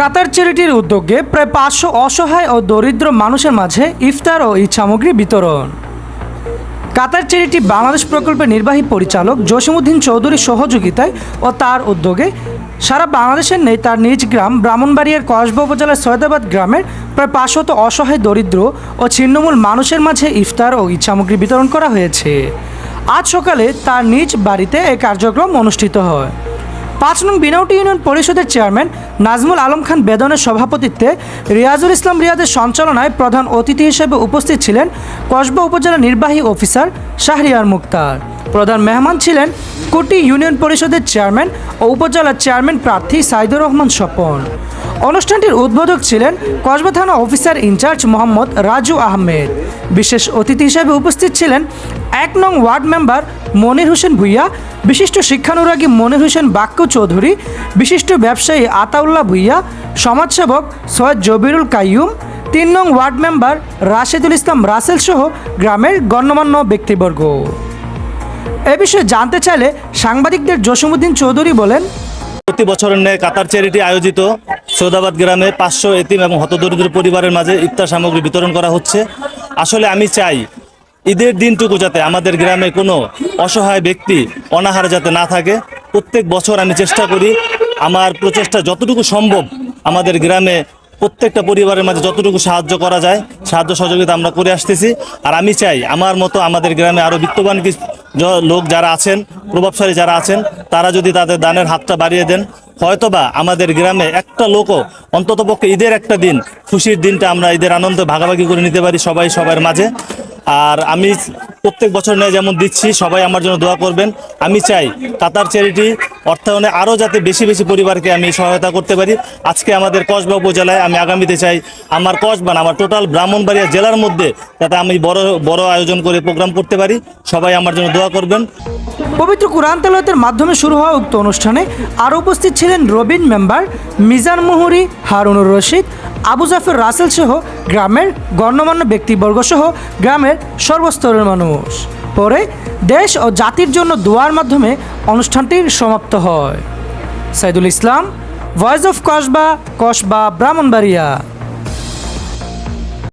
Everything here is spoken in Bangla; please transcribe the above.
কাতার চ্যারিটির উদ্যোগে প্রায় পাঁচশো অসহায় ও দরিদ্র মানুষের মাঝে ইফতার ও ঈদ সামগ্রী বিতরণ। কাতার চ্যারিটি বাংলাদেশ প্রকল্পের নির্বাহী পরিচালক জসিমুদ্দিন চৌধুরীর সহযোগিতায় ও তার উদ্যোগে সারা বাংলাদেশের নেই তার নিজ গ্রাম ব্রাহ্মণবাড়িয়ার কসবা উপজেলার সৈয়দাবাদ গ্রামের প্রায় পাঁচশত অসহায় দরিদ্র ও ছিন্নমূল মানুষের মাঝে ইফতার ও ঈদ সামগ্রী বিতরণ করা হয়েছে। আজ সকালে তার নিজ বাড়িতে এই কার্যক্রম অনুষ্ঠিত হয়। পাঁচ নং বিনাউটি ইউনিয়ন পরিষদের চেয়ারম্যান নাজমুল আলম খান বেদনের সভাপতিত্বে রিয়াজুল ইসলাম রিয়াদের সঞ্চালনায় প্রধান অতিথি হিসেবে উপস্থিত ছিলেন কসবা উপজেলা নির্বাহী অফিসার শাহরিয়ার মুক্তার। প্রধান মেহমান ছিলেন কুটি ইউনিয়ন পরিষদের চেয়ারম্যান ও উপজেলার চেয়ারম্যান প্রার্থী সাইদুর রহমান স্বপন। অনুষ্ঠানটির উদ্বোধক ছিলেন কসবা থানা officer in charge Mohammad Raju Ahmed. বিশেষ অতিথি হিসেবে উপস্থিত ছিলেন এক নং ওয়ার্ড মেম্বার মনির হোসেন ভুইয়া, বিশিষ্ট শিক্ষানুরাগী মনির হোসেন বাক্য চৌধুরী, বিশিষ্ট ব্যবসায়ী আতাউল্লাহ ভুইয়া, সমাজসেবক সৈয়দ জবিরুল কাইয়ুম, তিন নং ওয়ার্ড মেম্বার রাশেদুল ইসলাম রাসেল সহ গ্রামের গণ্যমান্য ব্যক্তিবর্গ। এ বিষয়ে জানতে চাইলে সাংবাদিকদের জসিমুদ্দিন চৌধুরী বলেন, প্রতি বছরের ন্যায় কাতার চ্যারিটি আয়োজিত সৌদাবাদ গ্রামে পাঁচশো এতিম এবং হতদরিদ্র পরিবারের মাঝে ইফতার সামগ্রী বিতরণ করা হচ্ছে। আসলে আমি চাই ঈদের দিনটুকু যাতে আমাদের গ্রামে কোনো অসহায় ব্যক্তি অনাহারে যাতে না থাকে। প্রত্যেক বছর আমি চেষ্টা করি আমার প্রচেষ্টা যতটুকু সম্ভব আমাদের গ্রামে প্রত্যেকটা পরিবারের মাঝে যতটুকু সাহায্য করা যায়, সাহায্য সহযোগিতা আমরা করে আসতেছি। আর আমি চাই আমার মতো আমাদের গ্রামে আরও বিত্তবান লোক যারা আছেন, প্রভাবশালী যারা আছেন, তারা যদি তাদের দানের হাতটা বাড়িয়ে দেন, হয়তোবা আমাদের গ্রামে একটা লোকও অন্ততপক্ষে ঈদের একটা দিন, খুশির দিনটা আমরা ঈদের আনন্দ ভাগাভাগি করে নিতে পারি সবাই সবার মাঝে। আর আমি প্রত্যেক বছর নেয় যেমন দিচ্ছি, সবাই আমার জন্য দোয়া করবেন। আমি চাই কাতার চ্যারিটি অর্থায়নে আরও যাতে বেশি বেশি পরিবারকে আমি সহায়তা করতে পারি। আজকে আমাদের কসবা উপজেলায় আমি আগামীতে চাই আমার কসবা আমার টোটাল ব্রাহ্মণবাড়িয়া জেলার মধ্যে যাতে আমি বড় বড় আয়োজন করে প্রোগ্রাম করতে পারি। সবাই আমার জন্য দোয়া করবেন। পবিত্র কোরআন তেলাওয়াতের মাধ্যমে শুরু হওয়া উক্ত অনুষ্ঠানে আরও উপস্থিত ছিলেন রবিন মেম্বার মিজান মুহুরি, হারুনুর রশিদ, আবু জাফর রাসেল সহ গ্রামের গণ্যমান্য ব্যক্তিবর্গ সহ গ্রামের সর্বস্তরের মানুষ। পরে দেশ ও জাতির জন্য দোয়ার মাধ্যমে অনুষ্ঠানটি সমাপ্ত হয়। Saidul Islam voice of Kasba Kasba Brahmanbaria